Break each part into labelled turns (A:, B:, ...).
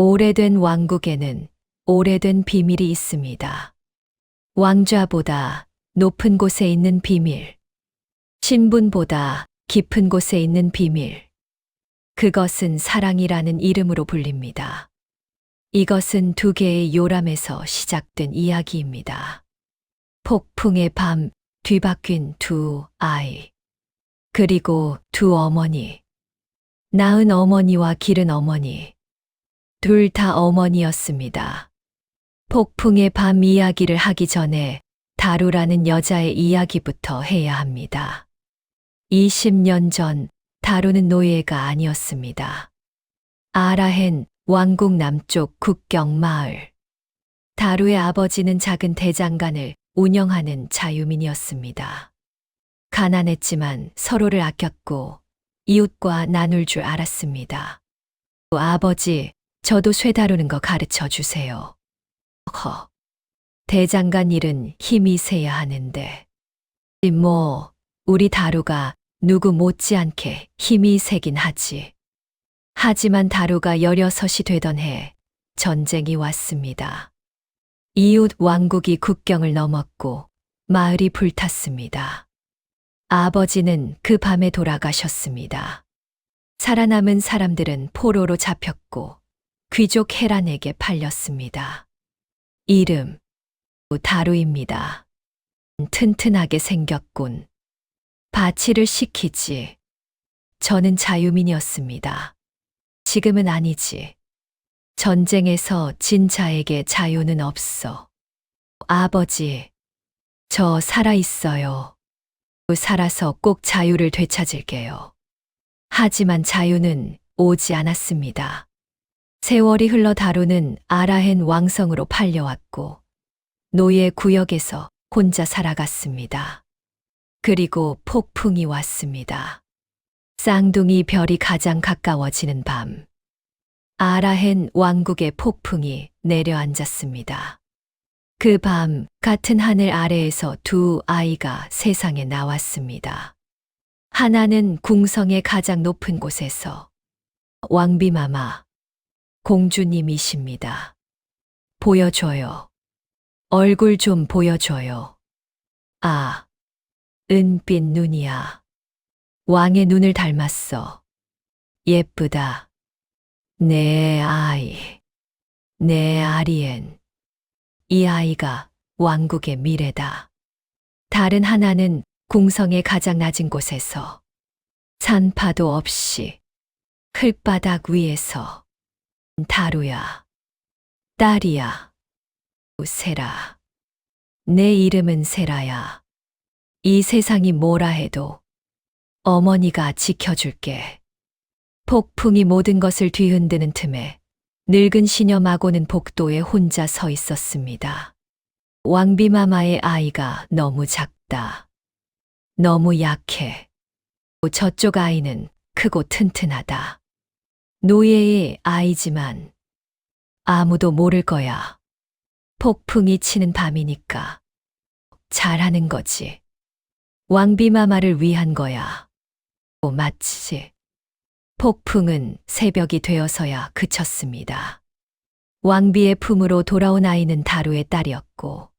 A: 오래된 왕국에는 오래된 비밀이 있습니다. 왕좌보다 높은 곳에 있는 비밀. 신분보다 깊은 곳에 있는 비밀. 그것은 사랑이라는 이름으로 불립니다. 이것은 두 개의 요람에서 시작된 이야기입니다. 폭풍의 밤 뒤바뀐 두 아이. 그리고 두 어머니. 낳은 어머니와 기른 어머니. 둘 다 어머니였습니다. 폭풍의 밤 이야기를 하기 전에 다루라는 여자의 이야기부터 해야 합니다. 20년 전 다루는 노예가 아니었습니다. 아라헨 왕국 남쪽 국경 마을. 다루의 아버지는 작은 대장간을 운영하는 자유민이었습니다. 가난했지만 서로를 아꼈고 이웃과 나눌 줄 알았습니다. 아버지, 저도 쇠 다루는 거 가르쳐 주세요. 허. 대장간 일은 힘이 세야 하는데. 뭐, 우리 다루가 누구 못지않게 힘이 세긴 하지. 하지만 다루가 열여섯이 되던 해 전쟁이 왔습니다. 이웃 왕국이 국경을 넘었고 마을이 불탔습니다. 아버지는 그 밤에 돌아가셨습니다. 살아남은 사람들은 포로로 잡혔고 귀족 헤란에게 팔렸습니다. 이름 다루입니다. 튼튼하게 생겼군. 바치를 시키지. 저는 자유민이었습니다. 지금은 아니지. 전쟁에서 진 자에게 자유는 없어. 아버지, 저 살아있어요. 살아서 꼭 자유를 되찾을게요. 하지만 자유는 오지 않았습니다. 세월이 흘러 다루는 아라헨 왕성으로 팔려왔고, 노예 구역에서 혼자 살아갔습니다. 그리고 폭풍이 왔습니다. 쌍둥이 별이 가장 가까워지는 밤. 아라헨 왕국의 폭풍이 내려앉았습니다. 그 밤 같은 하늘 아래에서 두 아이가 세상에 나왔습니다. 하나는 궁성의 가장 높은 곳에서 왕비마마 공주님이십니다. 보여줘요. 얼굴 좀 보여줘요. 아, 은빛 눈이야. 왕의 눈을 닮았어. 예쁘다. 내 아이. 내 아리엔. 이 아이가 왕국의 미래다. 다른 하나는 궁성의 가장 낮은 곳에서 산파도 없이 클바닥 위에서 다루야. 딸이야. 세라. 내 이름은 세라야. 이 세상이 뭐라 해도 어머니가 지켜줄게. 폭풍이 모든 것을 뒤흔드는 틈에 늙은 시녀 마고는 복도에 혼자 서 있었습니다. 왕비마마의 아이가 너무 작다. 너무 약해. 저쪽 아이는 크고 튼튼하다. 노예의 아이지만 아무도 모를 거야. 폭풍이 치는 밤이니까 잘하는 거지. 왕비마마를 위한 거야. 오, 맞지. 폭풍은 새벽이 되어서야 그쳤습니다. 왕비의 품으로 돌아온 아이는 다루의 딸이었고,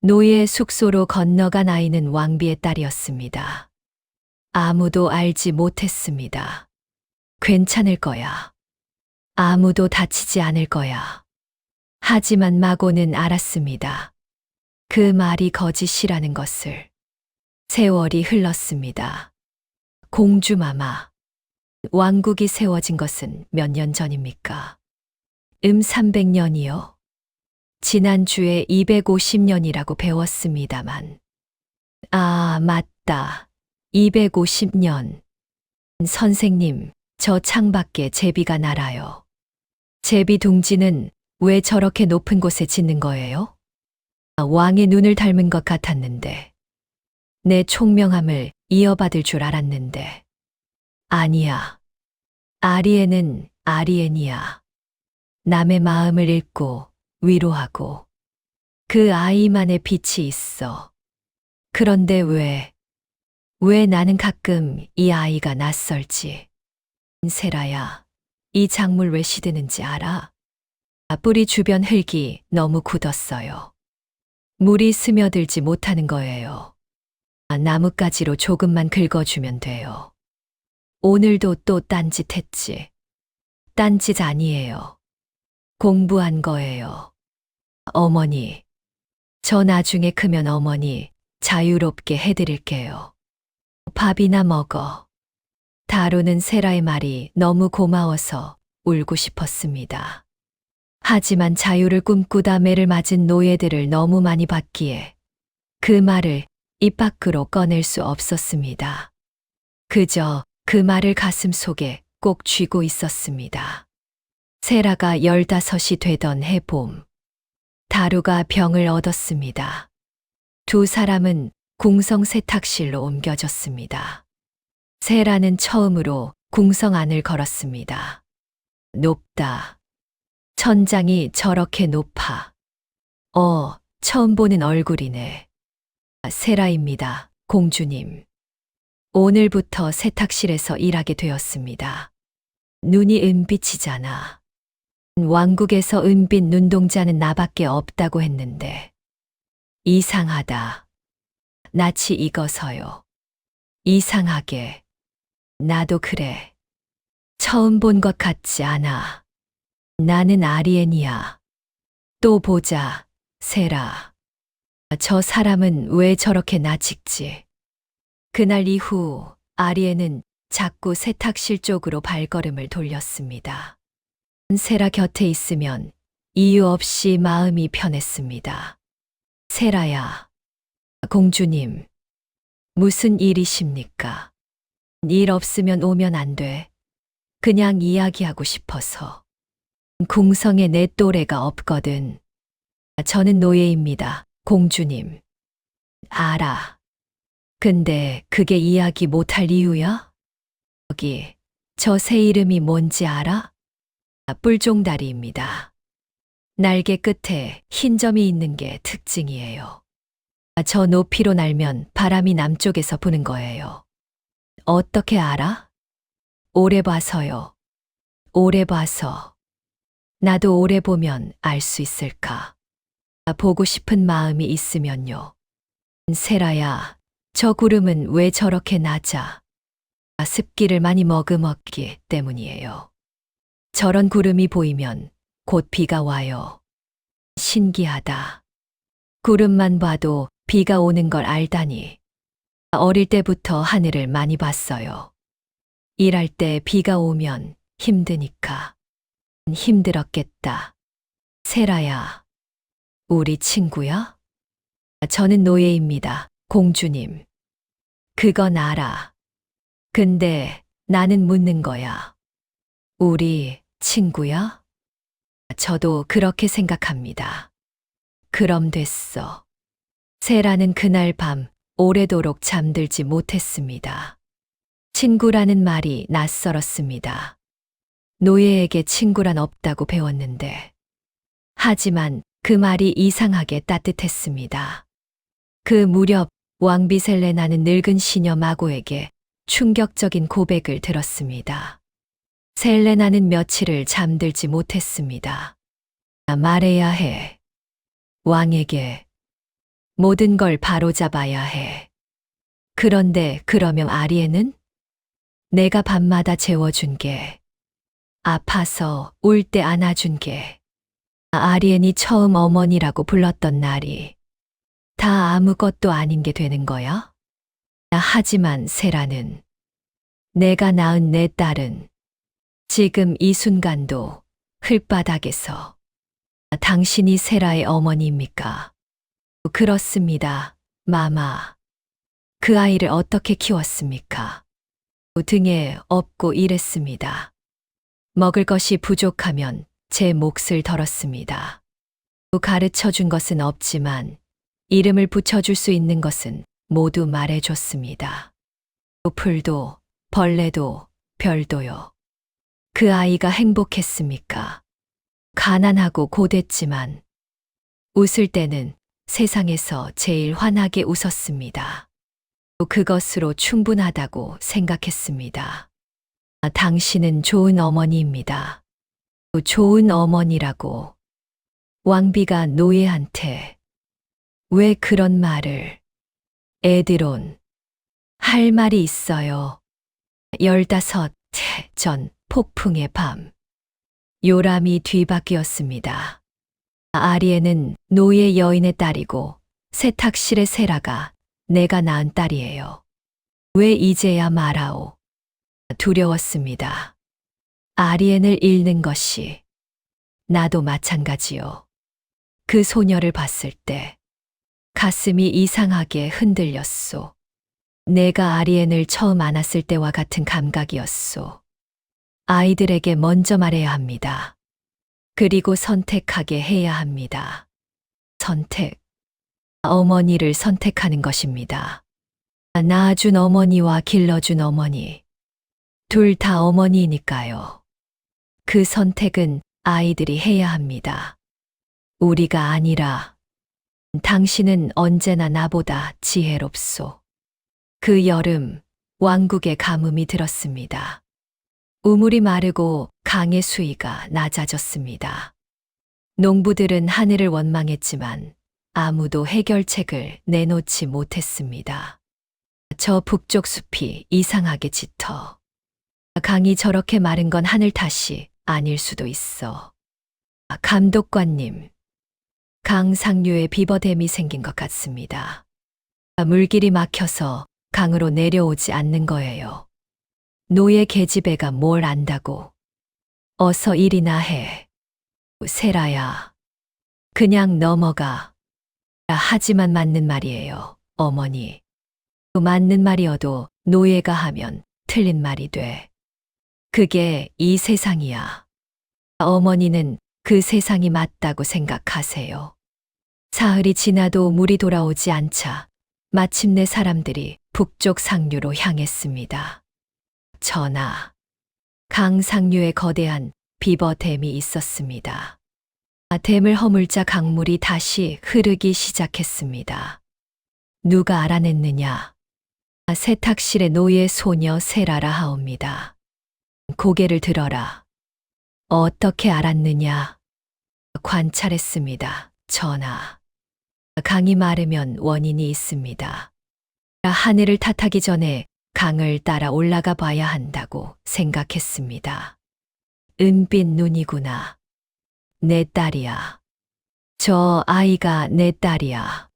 A: 노예 숙소로 건너간 아이는 왕비의 딸이었습니다. 아무도 알지 못했습니다. 괜찮을 거야. 아무도 다치지 않을 거야. 하지만 마고는 알았습니다. 그 말이 거짓이라는 것을. 세월이 흘렀습니다. 공주마마. 왕국이 세워진 것은 몇 년 전입니까? 음 300년이요. 지난주에 250년이라고 배웠습니다만. 아, 맞다. 250년. 선생님, 저 창밖에 제비가 날아요. 제비 둥지는 왜 저렇게 높은 곳에 짓는 거예요? 아, 왕의 눈을 닮은 것 같았는데. 내 총명함을 이어받을 줄 알았는데. 아니야. 아리엔은 아리엔이야. 남의 마음을 읽고 위로하고 그 아이만의 빛이 있어. 그런데 왜, 왜 나는 가끔 이 아이가 낯설지? 세라야, 이 작물 왜 시드는지 알아? 뿌리 주변 흙이 너무 굳었어요. 물이 스며들지 못하는 거예요. 아, 나뭇가지로 조금만 긁어주면 돼요. 오늘도 또 딴짓 했지. 딴짓 아니에요. 공부한 거예요. 어머니, 저 나중에 크면 어머니 자유롭게 해드릴게요. 밥이나 먹어. 다루는 세라의 말이 너무 고마워서 울고 싶었습니다. 하지만 자유를 꿈꾸다 매를 맞은 노예들을 너무 많이 봤기에 그 말을 입 밖으로 꺼낼 수 없었습니다. 그저 그 말을 가슴 속에 꼭 쥐고 있었습니다. 세라가 열다섯이 되던 해봄, 다루가 병을 얻었습니다. 두 사람은 궁성 세탁실로 옮겨졌습니다. 세라는 처음으로 궁성 안을 걸었습니다. 높다. 천장이 저렇게 높아. 어, 처음 보는 얼굴이네. 세라입니다, 공주님. 오늘부터 세탁실에서 일하게 되었습니다. 눈이 은빛이잖아. 왕국에서 은빛 눈동자는 나밖에 없다고 했는데. 이상하다. 낯이 익어서요. 이상하게. 나도 그래. 처음 본 것 같지 않아. 나는 아리엔이야. 또 보자, 세라. 저 사람은 왜 저렇게 나직지? 그날 이후 아리엔은 자꾸 세탁실 쪽으로 발걸음을 돌렸습니다. 세라 곁에 있으면 이유 없이 마음이 편했습니다. 세라야, 공주님, 무슨 일이십니까? 일 없으면 오면 안 돼. 그냥 이야기하고 싶어서. 궁성에 내 또래가 없거든. 저는 노예입니다, 공주님. 알아. 근데 그게 이야기 못할 이유야? 여기, 저 새 이름이 뭔지 알아? 뿔종다리입니다. 날개 끝에 흰 점이 있는 게 특징이에요. 저 높이로 날면 바람이 남쪽에서 부는 거예요. 어떻게 알아? 오래 봐서요. 오래 봐서. 나도 오래 보면 알 수 있을까? 보고 싶은 마음이 있으면요. 세라야, 저 구름은 왜 저렇게 낮아? 습기를 많이 머금었기 때문이에요. 저런 구름이 보이면 곧 비가 와요. 신기하다. 구름만 봐도 비가 오는 걸 알다니. 어릴 때부터 하늘을 많이 봤어요. 일할 때 비가 오면 힘드니까. 힘들었겠다. 세라야. 우리 친구야? 저는 노예입니다, 공주님. 그건 알아. 근데 나는 묻는 거야. 우리 친구야? 저도 그렇게 생각합니다. 그럼 됐어. 세라는 그날 밤 오래도록 잠들지 못했습니다. 친구라는 말이 낯설었습니다. 노예에게 친구란 없다고 배웠는데. 하지만 그 말이 이상하게 따뜻했습니다. 그 무렵 왕비 셀레나는 늙은 시녀 마고에게 충격적인 고백을 들었습니다. 셀레나는 며칠을 잠들지 못했습니다. 말해야 해. 왕에게 모든 걸 바로잡아야 해. 그런데 그러면 아리에는? 내가 밤마다 재워준 게, 아파서 울 때 안아준 게, 아리엔이 처음 어머니라고 불렀던 날이 다 아무것도 아닌 게 되는 거야? 하지만 세라는 내가 낳은 내 딸은 지금 이 순간도 흘바닥에서 당신이 세라의 어머니입니까? 그렇습니다, 마마. 그 아이를 어떻게 키웠습니까? 등에 업고 일했습니다. 먹을 것이 부족하면 제 몫을 덜었습니다. 가르쳐 준 것은 없지만 이름을 붙여줄 수 있는 것은 모두 말해줬습니다. 풀도, 벌레도, 별도요. 그 아이가 행복했습니까? 가난하고 고됐지만 웃을 때는 세상에서 제일 환하게 웃었습니다. 그것으로 충분하다고 생각했습니다. 아, 당신은 좋은 어머니입니다. 좋은 어머니라고 왕비가 노예한테 왜 그런 말을 애들온 할 말이 있어요. 열다섯 해전 폭풍의 밤 요람이 뒤바뀌었습니다. 아리에는 노예 여인의 딸이고 세탁실의 세라가 내가 낳은 딸이에요. 왜 이제야 말하오? 두려웠습니다. 아리엔을 잃는 것이 나도 마찬가지요. 그 소녀를 봤을 때 가슴이 이상하게 흔들렸소. 내가 아리엔을 처음 안았을 때와 같은 감각이었소. 아이들에게 먼저 말해야 합니다. 그리고 선택하게 해야 합니다. 선택. 어머니를 선택하는 것입니다. 낳아준 어머니와 길러준 어머니. 둘 다 어머니이니까요. 그 선택은 아이들이 해야 합니다. 우리가 아니라 당신은 언제나 나보다 지혜롭소. 그 여름 왕국의 가뭄이 들었습니다. 우물이 마르고 강의 수위가 낮아졌습니다. 농부들은 하늘을 원망했지만 아무도 해결책을 내놓지 못했습니다. 저 북쪽 숲이 이상하게 짙어. 강이 저렇게 마른 건 하늘 탓이 아닐 수도 있어. 감독관님, 강 상류에 비버댐이 생긴 것 같습니다. 물길이 막혀서 강으로 내려오지 않는 거예요. 노예 계집애가 뭘 안다고. 어서 일이나 해. 세라야. 그냥 넘어가. 하지만 맞는 말이에요, 어머니. 맞는 말이어도 노예가 하면 틀린 말이 돼. 그게 이 세상이야. 어머니는 그 세상이 맞다고 생각하세요. 사흘이 지나도 물이 돌아오지 않자 마침내 사람들이 북쪽 상류로 향했습니다. 전하, 강 상류에 거대한 비버댐이 있었습니다. 댐을 허물자 강물이 다시 흐르기 시작했습니다. 누가 알아냈느냐? 세탁실의 노예 소녀 세라라 하옵니다. 고개를 들어라. 어떻게 알았느냐? 관찰했습니다. 전하. 강이 마르면 원인이 있습니다. 하늘을 탓하기 전에 강을 따라 올라가 봐야 한다고 생각했습니다. 은빛 눈이구나. 내 딸이야. 저 아이가 내 딸이야.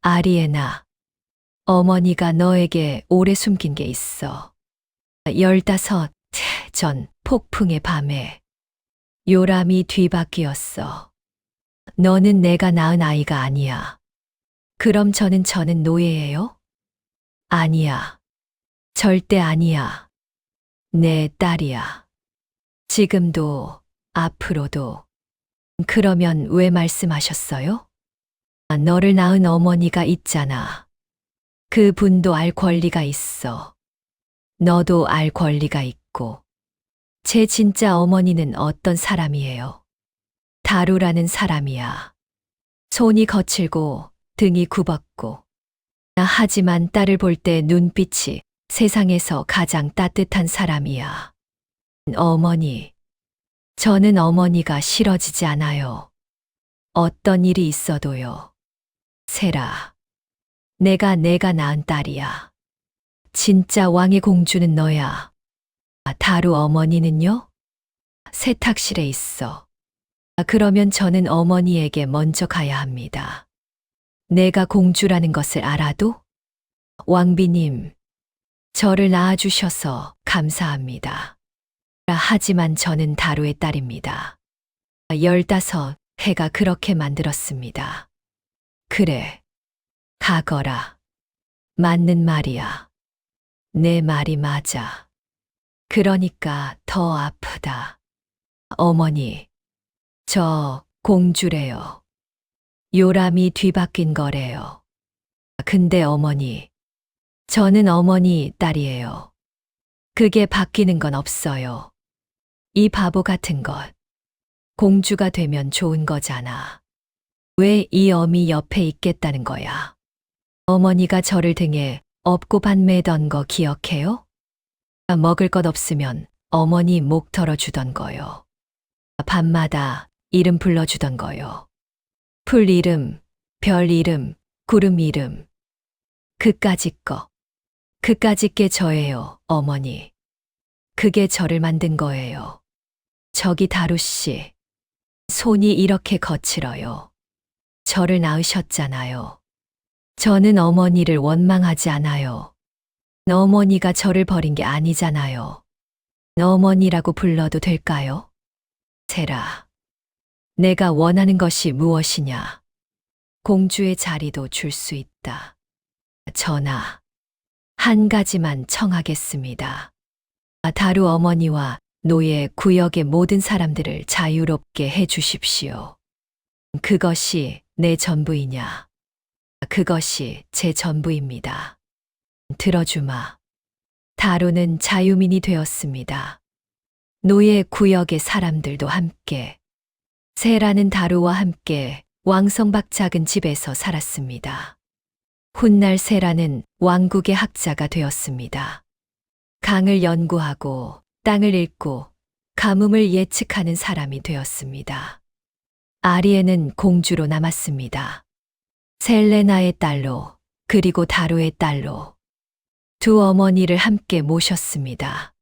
A: 아리에나. 어머니가 너에게 오래 숨긴 게 있어. 열다섯 해전 폭풍의 밤에 요람이 뒤바뀌었어. 너는 내가 낳은 아이가 아니야. 그럼 저는 저는 노예예요? 아니야. 절대 아니야. 내 딸이야. 지금도, 앞으로도. 그러면 왜 말씀하셨어요? 아, 너를 낳은 어머니가 있잖아. 그 분도 알 권리가 있어. 너도 알 권리가 있고. 제 진짜 어머니는 어떤 사람이에요? 다루라는 사람이야. 손이 거칠고 등이 굽었고. 하지만 딸을 볼 때 눈빛이 세상에서 가장 따뜻한 사람이야. 어머니. 저는 어머니가 싫어지지 않아요. 어떤 일이 있어도요. 세라. 내가 내가 낳은 딸이야. 진짜 왕의 공주는 너야. 아, 다루 어머니는요? 세탁실에 있어. 아, 그러면 저는 어머니에게 먼저 가야 합니다. 내가 공주라는 것을 알아도? 왕비님, 저를 낳아주셔서 감사합니다. 아, 하지만 저는 다루의 딸입니다. 열다섯 해가 그렇게 만들었습니다. 그래, 가거라. 맞는 말이야. 내 말이 맞아. 그러니까 더 아프다. 어머니, 저 공주래요. 요람이 뒤바뀐 거래요. 근데 어머니, 저는 어머니 딸이에요. 그게 바뀌는 건 없어요. 이 바보 같은 것. 공주가 되면 좋은 거잖아. 왜 이 어미 옆에 있겠다는 거야? 어머니가 저를 등에 업고 반매던 거 기억해요? 먹을 것 없으면 어머니 목 털어 주던 거요. 밤마다 이름 불러주던 거요. 풀 이름, 별 이름, 구름 이름. 그까짓 거. 그까짓 게 저예요, 어머니. 그게 저를 만든 거예요. 저기 다루 씨. 손이 이렇게 거칠어요. 저를 낳으셨잖아요. 저는 어머니를 원망하지 않아요. 어머니가 저를 버린 게 아니잖아요. 어머니라고 불러도 될까요? 세라. 내가 원하는 것이 무엇이냐? 공주의 자리도 줄 수 있다. 전하. 한 가지만 청하겠습니다. 다루 어머니와 노예 구역의 모든 사람들을 자유롭게 해 주십시오. 그것이 내 전부이냐? 그것이 제 전부입니다. 들어주마. 다루는 자유민이 되었습니다. 노예 구역의 사람들도 함께 세라는 다루와 함께 왕성박 작은 집에서 살았습니다. 훗날 세라는 왕국의 학자가 되었습니다. 강을 연구하고 땅을 읽고 가뭄을 예측하는 사람이 되었습니다. 아리에는 공주로 남았습니다. 셀레나의 딸로 그리고 다루의 딸로 두 어머니를 함께 모셨습니다.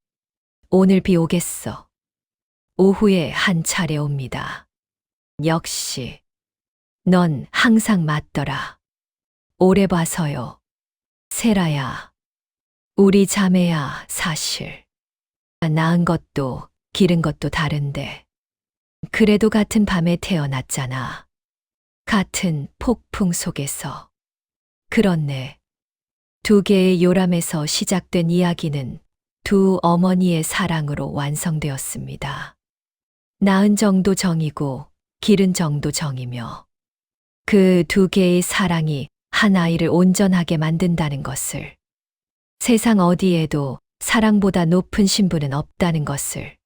A: 오늘 비 오겠어. 오후에 한 차례 옵니다. 역시 넌 항상 맞더라. 오래 봐서요. 세라야. 우리 자매야, 사실. 낳은 것도 기른 것도 다른데. 그래도 같은 밤에 태어났잖아. 같은 폭풍 속에서. 그렇네. 두 개의 요람에서 시작된 이야기는 두 어머니의 사랑으로 완성되었습니다. 낳은 정도 정이고 기른 정도 정이며 그 두 개의 사랑이 한 아이를 온전하게 만든다는 것을. 세상 어디에도 사랑보다 높은 신분은 없다는 것을